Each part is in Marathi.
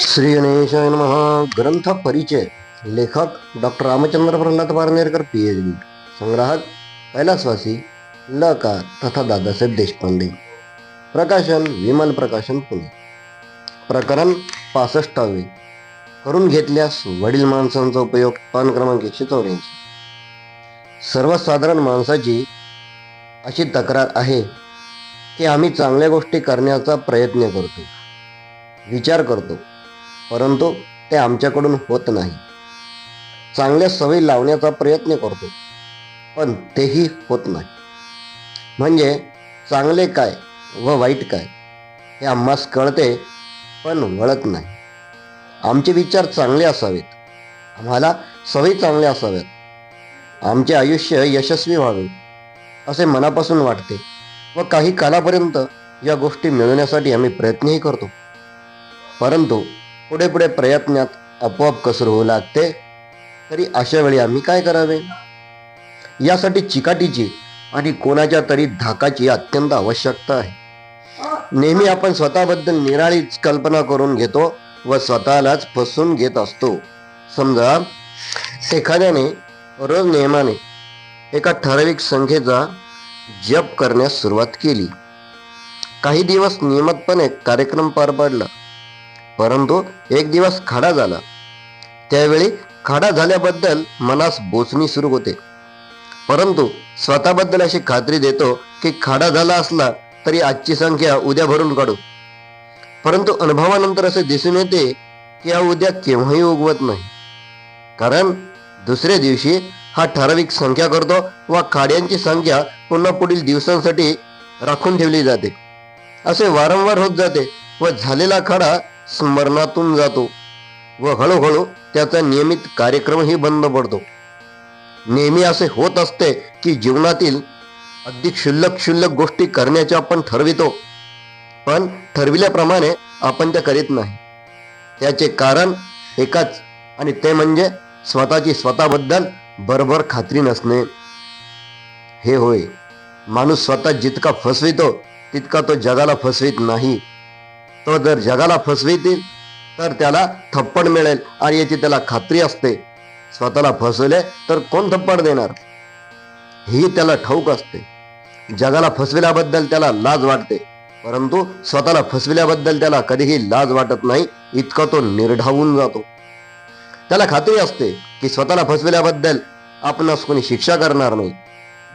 श्री गणेशाय महा ग्रंथ परिचय. लेखक doctor Ramchandra Pralhad Parnerkar P H D संग्राहक कैलासवासी ल का तथा दादासाहेब देशपांडे. प्रकाशन विमल प्रकाशन पुणे. प्रकरण पासष्टावे. करून घेतल्यास वडील माणसांचा उपयोग पान क्रमांक एकशे चौऱ्याऐंशी. सर्वसाधारण माणसाची अशी तक्रार आहे की आम्ही चांगल्या गोष्टी करण्याचा प्रयत्न करतो विचार करतो. परंतु ते आमच्याकडून होत नाही. चांगल्या सवयी लावण्याचा प्रयत्न करतो पण तेही होत नाही. म्हणजे चांगले काय व वाईट काय हे आम्हास कळते पण वळत नाही. आमचे विचार चांगले असावेत. आम्हाला सवयी चांगल्या असाव्यात. आमचे आयुष्य यशस्वी व्हावे असे मनापासून वाटते व काही कालापर्यंत या गोष्टी मिळवण्यासाठी आम्ही प्रयत्नही करतो. परंतु पुढे पुढे प्रयत्नात आपोआप कसर होऊ लागते. तरी अशा वेळी आम्ही काय करावे? यासाठी चिकाटीची आणि कोणाच्या तरी धाकाची अत्यंत आवश्यकता आहे. नेहमी आपण स्वतःबद्दल निराळीच कल्पना करून घेतो व स्वतःलाच फसवून घेत असतो. समजा एखाद्याने रोज नियमाने एका ठराविक संख्येचा जप करण्यास सुरुवात केली. काही दिवस नियमितपणे कार्यक्रम पार पाडला. परंतु एक दिवस खाडा झाला. त्यावेळी खाडा झाल्याबद्दल मनास बोचणी सुरू होते. परंतु स्वतःबद्दल अशी खात्री देतो की खाडा झाला असला तरी आजची संख्या उद्या भरून काढू. परंतु अनुभवानंतर असे दिसून येते की हा उद्या केव्हाही उगवत नाही. कारण दुसऱ्या दिवशी हा ठराविक संख्या करतो व खाड्यांची संख्या पुन्हा पुढील दिवसांसाठी राखून ठेवली जाते. असे वारंवार होत जाते व झालेला खाडा स्मरणातून जातो व हळूहळू त्याचा नियमित कार्यक्रमही बंद पडतो. नेहमी असे होत असते की जीवनातील अगदी क्षुल्लक क्षुल्लक गोष्टी करण्याचे आपण ठरवितो पण ठरविल्याप्रमाणे आपण त्या करीत नाही. त्याचे कारण एकाच आणि ते म्हणजे स्वतःची स्वतःबद्दल बरोबर खात्री नसणे. हे होय माणूस स्वतः जितका फसवितो तितका तो जगाला फसवित नाही. तो जर जगाला फसवितील तर त्याला थप्पड मिळेल आणि याची त्याला खात्री असते. स्वतःला फसवले तर कोण थप्पड देणार? ही त्याला ठाऊक असते. जगाला फसविल्याबद्दल त्याला लाज वाटते परंतु स्वतःला फसविल्याबद्दल त्याला कधीही लाज वाटत नाही इतका तो निर्ढावून जातो. त्याला खात्री असते की स्वतःला फसविल्याबद्दल आपणास कोणी शिक्षा करणार नाही.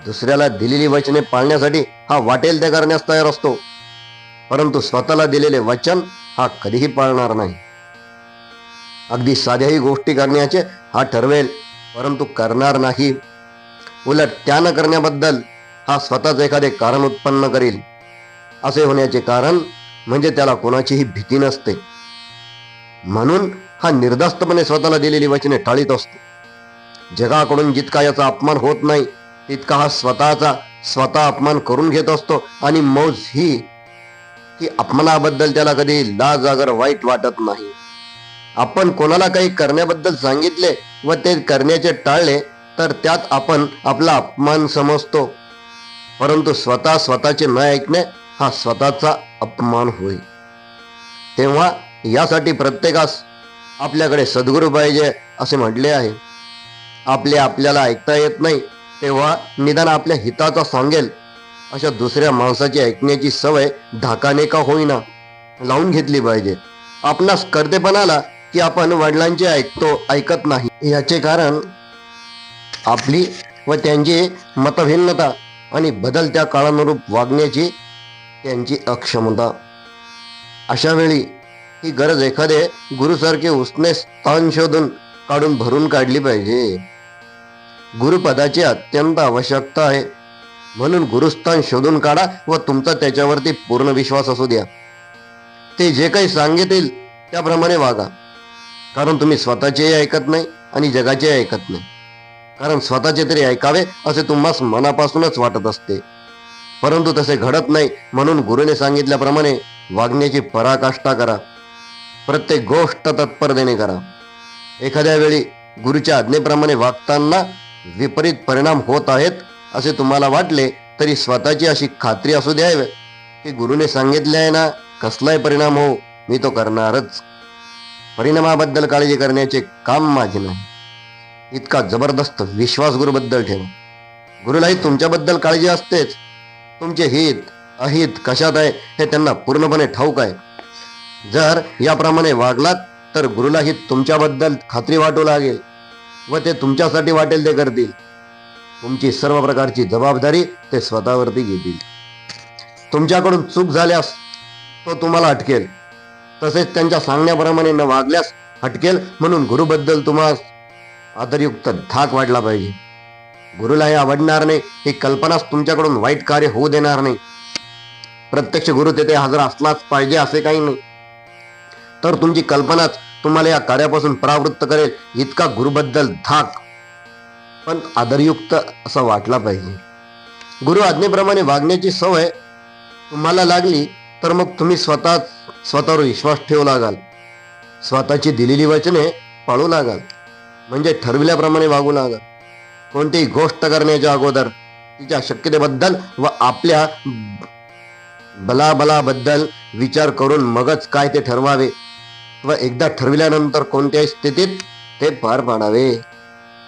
दुसऱ्याला दिलेली वचने पाळण्यासाठी हा वाटेल ते करण्यास तयार असतो. परंतु स्वतःला दिलेले वचन हा कधीही पाळणार नाही. अगदी साध्याही गोष्टी करण्याचे हा ठरवेल परंतु करणार नाही. उलट त्या न करण्याबद्दल हा स्वतःच एखादे कारण उत्पन्न करील. असे होण्याचे कारण म्हणजे त्याला कोणाचीही भीती नसते. म्हणून हा निर्धास्तपणे स्वतःला दिलेली वचने टाळीत असतो. जगाकडून जितका याचा अपमान होत नाही तितका हा स्वतःचा स्वतः अपमान करून घेत असतो आणि मौज ही की अपमानाबद्दल त्याला कधी लाज अगर वाईट वाटत नाही. आपण कोणाला काही करण्याबद्दल सांगितले व ते करण्याचे टाळले तर त्यात आपण आपला अपमान समजतो. परंतु स्वतः स्वतःचे न ऐकणे हा स्वतःचा अपमान होय. तेव्हा यासाठी प्रत्येकास आपल्याकडे सद्गुरू पाहिजे असे म्हटले आहे. आपले आपल्याला ऐकता येत नाही तेव्हा निदान आपल्या हिताचा सांगेल अशा दुसऱ्या माणसाची ऐकण्याची सवय धाकाने का होईना? लावून घेतली पाहिजे. आपणास कर्तेपणाला की आपण वडिलांचे ऐकतो ऐकत नाही. याचे कारण आपली व त्यांची मतभिन्नता आणि बदलत्या काळानुरूप वागण्याची त्यांची अक्षमता. अशा वेळी ही गरज एखादे गुरुसारखे उसने स्थान शोधून काढून भरून काढली पाहिजे. गुरुपदाची अत्यंत आवश्यकता आहे. म्हणून गुरुस्थान शोधून काढा व तुमचा त्याच्यावरती पूर्ण विश्वास असू द्या. ते जे काही सांगितील त्याप्रमाणे वागा. कारण तुम्ही स्वतःचेही ऐकत नाही आणि जगाचेही ऐकत नाही. कारण स्वतःचे तरी ऐकावे असे तुम्हास मनापासूनच वाटत असते. परंतु तसे घडत नाही म्हणून गुरुने सांगितल्याप्रमाणे वागण्याची पराकाष्ठा करा. प्रत्येक गोष्ट तत्परतेने करा. एखाद्या वेळी गुरुच्या आज्ञेप्रमाणे वागताना विपरीत परिणाम होत आहेत असे तुम्हाला वाटले तरी स्वतःची अशी खात्री असू द्यावे. की गुरुने सांगितले आहे ना कसलाही परिणाम हो मी तो करणारच. परिणामाबद्दल काळजी करण्याचे काम माझे नाही. इतका जबरदस्त विश्वास गुरुबद्दल ठेवा. गुरुलाही तुमच्याबद्दल काळजी असतेच. तुमचे हित अहित कशात आहे हे त्यांना पूर्णपणे ठाऊक आहे. जर याप्रमाणे वागलात तर गुरुलाही तुमच्याबद्दल खात्री वाटू लागेल व ते तुमच्यासाठी वाटेल ते करतील. तुमची सर्व प्रकारची जबाबदारी ते स्वतःवरती घेतील. तुमच्याकडून चूक झाल्यास तो तुम्हाला अटकेल. तसेच त्यांच्या सांगण्याप्रमाणे न वागल्यास हटकेल म्हणून गुरुबद्दल तुम्हाला आदरयुक्त धाक वाढला पाहिजे. गुरुला हे आवडणार नाही ही कल्पनाच तुमच्याकडून वाईट कार्य होऊ देणार नाही. प्रत्यक्ष गुरु तेथे हजर असलाच पाहिजे असे काही नाही. तर तुमची कल्पनाच तुम्हाला या कार्यापासून परावृत्त करेल इतका गुरुबद्दल धाक पण आदरयुक्त असं वाटला पाहिजे. गुरु आज्ञेप्रमाणे वागण्याची सवय तुम्हाला लागली तर मग तुम्ही स्वतः स्वतःवर विश्वास ठेवू लागाल. स्वतःची दिलेली वचने पाळू लागाल. म्हणजे ठरविल्याप्रमाणे वागू लागाल. कोणतीही गोष्ट करण्याच्या अगोदर तिच्या शक्यतेबद्दल व आपल्या बलाबलाबद्दल विचार करून मगच काय ते ठरवावे व एकदा ठरविल्यानंतर कोणत्याही स्थितीत ते पार पाडावे.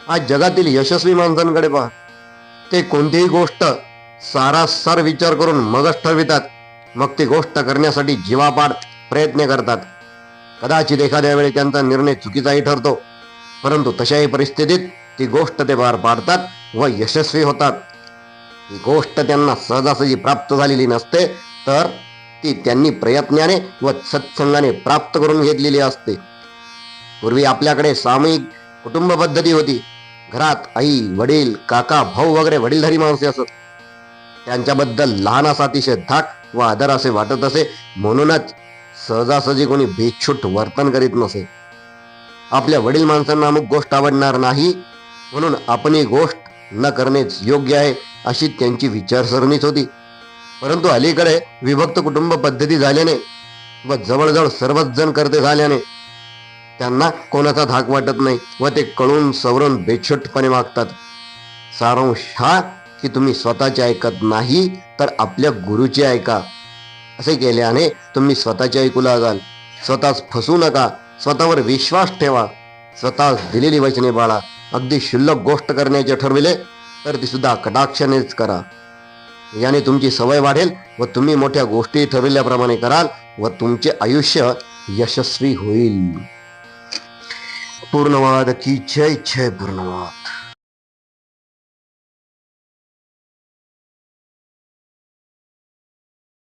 आज जगातील यशस्वी माणसांकडे पहा. ते कोणतीही गोष्ट सारासार विचार करून मगच ठरवितात. मग ती गोष्ट करण्यासाठी जीवापाड प्रयत्न करतात. कदाचित एखाद्या वेळी त्यांचा निर्णय चुकीचाही ठरतो. परंतु तशाही परिस्थितीत ती गोष्ट ते पार पाडतात व यशस्वी होतात. ही गोष्ट त्यांना सहजासहजी प्राप्त झालेली नसते तर ती त्यांनी प्रयत्नाने व सत्संगाने प्राप्त करून घेतलेली असते. पूर्वी आपल्याकडे सामूहिक कुटुंब पद्धती होती. घरात आई वडील काका भाऊ वगैरे वडीलधारी माणसे असत त्यांच्याबद्दल लहानासा अतिशय धाक व आदर असे वाटत असे म्हणूनच सहजासहजी कोणी बेछूट वर्तन करीत नसे. आपल्या वडील माणसांना अमुक गोष्ट आवडणार नाही म्हणून आपण ही गोष्ट न करणेच योग्य आहे अशी त्यांची विचारसरणीच होती. परंतु अलीकडे विभक्त कुटुंब पद्धती झाल्याने व जवळजवळ सर्वच जण करते झाल्याने त्यांना कोणाचा धाक वाटत नाही व ते कळून सवरून बेछुटपणे वागतात सारांश हा की तुम्ही स्वतःचे ऐकत नाही तर आपल्या गुरुचे ऐका. असे केल्याने तुम्ही स्वतःचे ऐकू लागाल. स्वतःच फसू नका स्वतःवर विश्वास ठेवा. स्वतः दिलेली वचने बाळा. अगदी शुल्लक गोष्ट करण्याचे ठरविले तर ती सुद्धा कटाक्षानेच करा. याने तुमची सवय वाढेल व तुम्ही मोठ्या गोष्टी ठरविल्याप्रमाणे कराल व तुमचे आयुष्य यशस्वी होईल. पूर्णवाद की जय जय पूर्णवाद।